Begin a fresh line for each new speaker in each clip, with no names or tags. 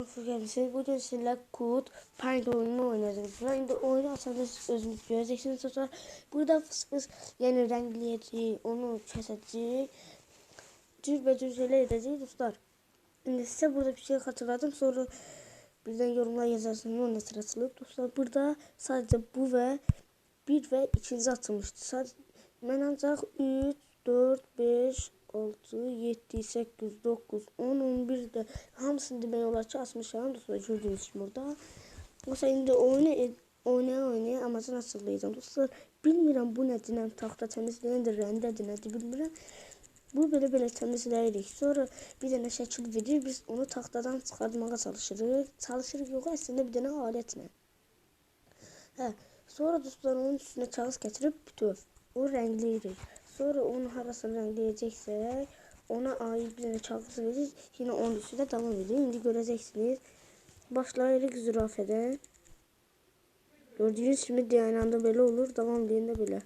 Kendisi bugün sizinle Kut Paint oyununu oynayacağız. Şimdi oyunu siz özünüz göreceksiniz. Sonra burada fıs fıs yeni renkleyeceği, onu keseceği, cürbecür şeyler edeceği dostlar. Şimdi size burada bir şey hatırladım. Sonra birden yorumlar yazarsınız. Onunla sırasılı. Dostlar burada sadece bu ve bir ve ikinci atılmıştı. Sadece ben ancak 3, 4, 5, 6, 7, 8, 9, 10, 11 de hamısını demək olar ki asmışam. Dostlar gördüğünüz kimi burada. Oysa indi oyunu oynaya oynaya amacını açıqlayacağım. Dostlar bilmirəm bu nədir, nə taxta təmizləyəndir, rəndədir, nədir bilmirəm. Bu belə belə təmizləyirik. Sonra bir dənə şəkil verir, biz onu taxtadan çıxartmağa çalışırıq. Çalışırıq yox, əslində bir dənə alətlə. Hə, sonra dostlar onun üstünə kağız gətirib bütöv. O rəngləyirik. Sonra onu harasını rəngləyəcəksək, ona ait bir dənə kağız verir. Yine onun üstündə davam edir. İndi görəcəksiniz. Başlayırıq zürafədən. Gördüğünüz kimi dayananda belə olur, davam edəndə belə.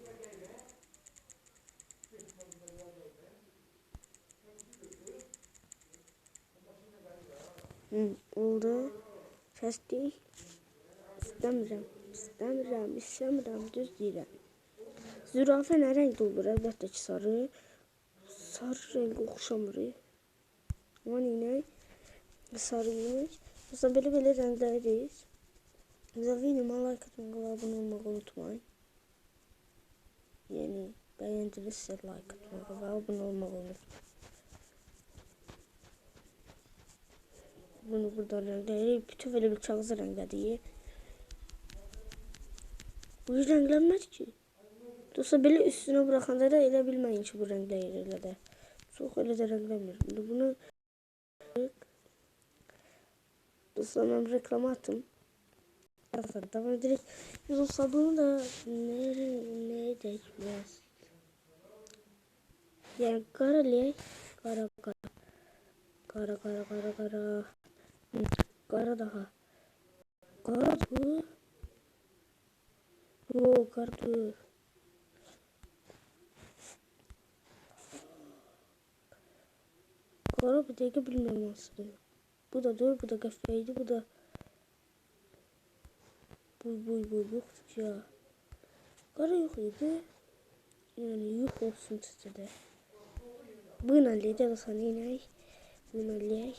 Hı, oldu. Kəsdik. İstəmirəm. İstəmirəm, istəmirəm, düz deyirəm. Zürafə nə rəngdə olur? Əlbəttə ki, sarı. Sarı rəng oxşamır. Amma inək sarı imiş. Mesela belə belə rəngləriz. Bize videoma like atmayı ve abone olmayı unutmayın. Yani beğendinizse like atmayı ve abone olmayı unutmayın. Bunu buradan renkleri bütün böyle bir kağıza renklediği. Bu hiç renklenmez ki. Dostlar böyle üstüne bırakanda da elə bilməyin ki bu renkleri elə də. Çox elə də renklenmir. Şimdi bunu Dostlar ben reklam attım. Tamam direkt biz o sabunu da ne ne değişmez. Yani kara le kara kara kara kara kara kara kara daha kara bu o kara bu kara bir dakika bilmiyorum aslında. Bu da dur bu da kafaydı bu da bu bu bu yoktu ya. Kara yok idi. Yani yok olsun de. Bunu halledeceğiz sana inay. Bunu halledeceğiz.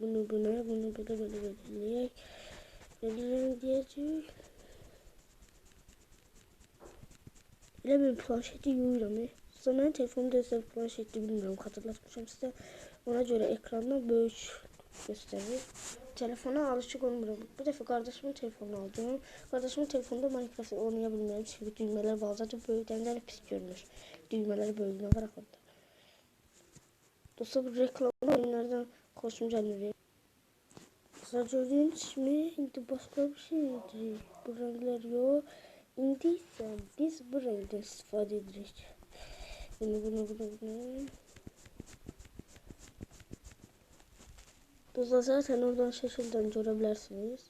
Bunu buna bunu böyle böyle böyle böyle böyle diyeceğiz. Elə planşeti yuyuram. Sonra mən telefonumda isə planşetli bilmirəm, xatırlatmışam sizə. Ona görə ekranda böyük göstərir. Telefona alışıq olmuram. Bu dəfə qardaşımın telefonunu aldım. Qardaşımın telefonunda Minecraft oynaya bilmirəm. Çünki düymələr balacadır, böyükdən də pis görünür. Düymələri böyüyünə var axırda. Dostlar bu reklamlı oyunlardan xoşum gəlmir. Dostlar gördüyünüz kimi indi başqa bir şeydir. Bu rənglər yox. İndi isə biz bu rəngdən istifadə edirik. Bunu bunu bunu bunu. Dostlar zaten oradan şaşırdan görebilirsiniz.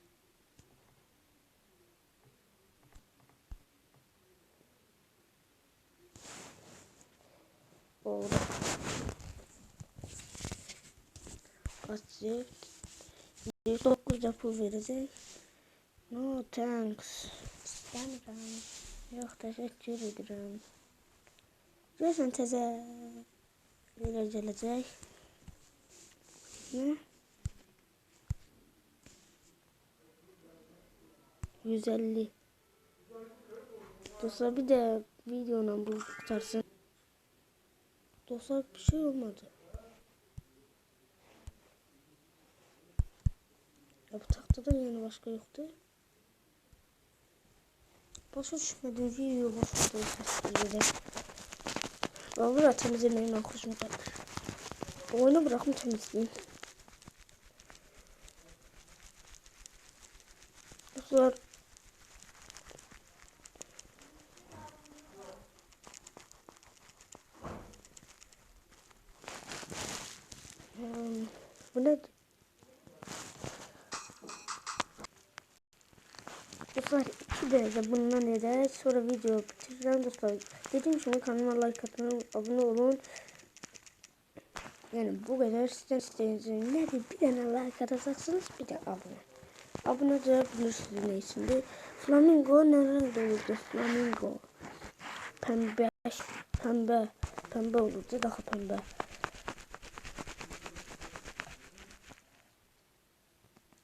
Oldu. Kaçacak. 9 yapı verecek. No thanks. İstemiyorum. Yok teşekkür ederim. Görürsən təzə belə gələcək. Ne? 150 Dostlar bir de videonun bu tutarsın. Dostlar bir şey olmadı. Ya bu tahtada yani başka yoktu. Başa düşmedim video başka da sesleri de. Vallahi temizlemeyin ben. Oyunu bırakın temizleyin. Dostlar Hmm, bu ne? Dostlar 2 derece bundan eder. Sonra video bitireceğim dostlar. Dediğim gibi kanalıma like atın, abone olun. Yani bu kadar sizden istediğiniz nedir? Bir tane like atacaksınız bir de abone. Abone de ne içindi. Flamingo ne renk olurdu? Flamingo. Pembe. Pembe. Pembe olurdu daha pembe.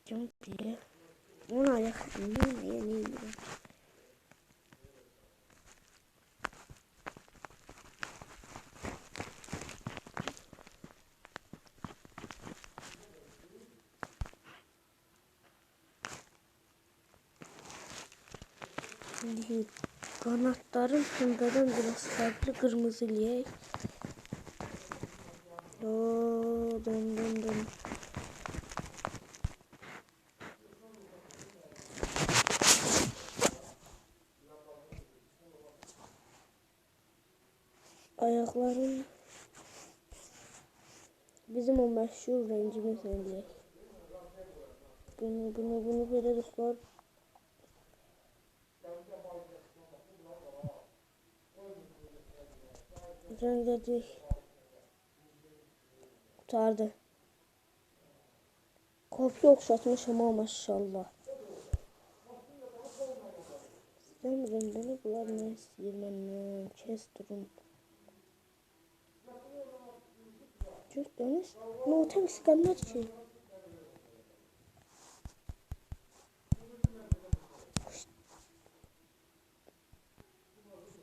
Kim? Ona ne ne. Şimdi kanatların pembeden biraz farklı kırmızı liyek. Oo, dön dön dön. Ayakların bizim o meşhur rencimiz liyek. Bunu bunu bunu böyle dostlar Rengledik. Kurtardı. Kopya okşatmış ama maşallah. Sen rengini bular ne? Kes durun. Gördünüz? Notem sıkanlar ki.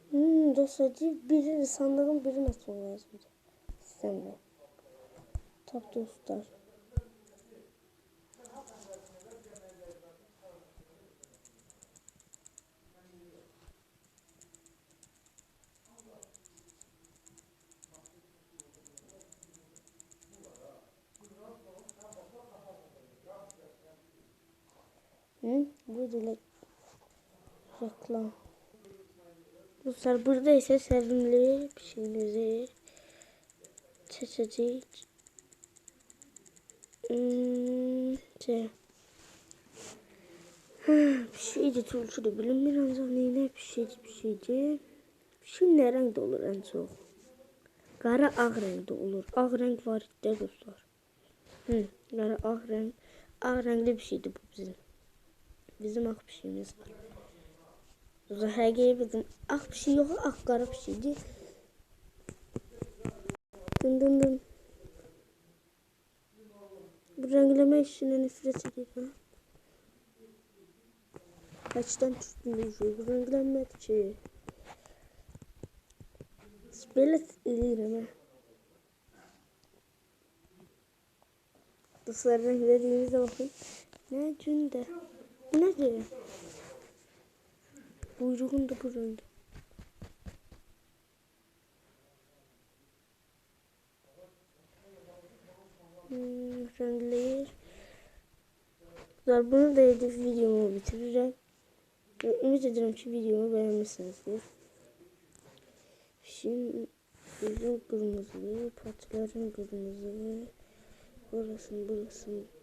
Hmm, dostacı biri sandığın biri nasıl lazım? Sen de. Top dostlar. Dilek reklam. Dostlar burada ise sevimli bir şeyimizi seçecek. Hmm, şey. Bir şeydi tulçu da bilinmiyor ancak neyine bir şeydi bir şeydi. Bir şey ne renkte olur en çok? Qara ağ renkte olur. Ağ renk var idi dostlar. Hı, qara ağ renk. Ağ renkli bir şeydi bu bizim. Bizim ağ bir şeyimiz var. Zahəgiyə bizim ağ bir şey yox, ağ qara bir şeydir. Dın dın dın. Bu rəngləmə işinə nifrət edirəm. Kaçdan tutmuş, bu rəngləmədir ki. Belə eləyirəm hə. Dostlar rənglədiyimizə baxın. Nə gündə. Bu nədir? Buyruğun da renkte. Hmm, renkleri. Güzel, bunu da edip videomu bitireceğim. Ümit ederim ki videomu beğenmişsinizdir. Şimdi yüzün kırmızı, patilerin kırmızı, burasın burasın.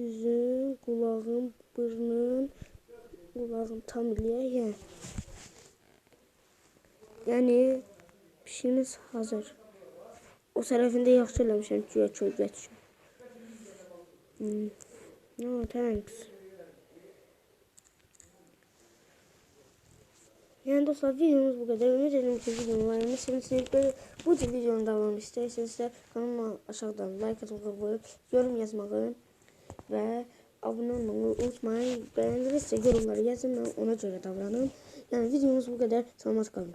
Yüzün, kulağın, burnun, kulağım tam iliye yani. Yani pişimiz hazır. O tarafında yaxşı eləmişəm ki, çölgə düşüm. Hmm. No, thanks. Yani dostlar videomuz bu kadar. Ümit ederim ki videomu beğenmişsiniz. Böyle bu tür videonun devamını isterseniz kanalıma aşağıdan like atmayı, yorum yazmayı ve abone olmayı unutmayın. Beğendirirse yorumları yazın ben ona göre davranın. Yani videomuz bu kadar. Selamat kalın.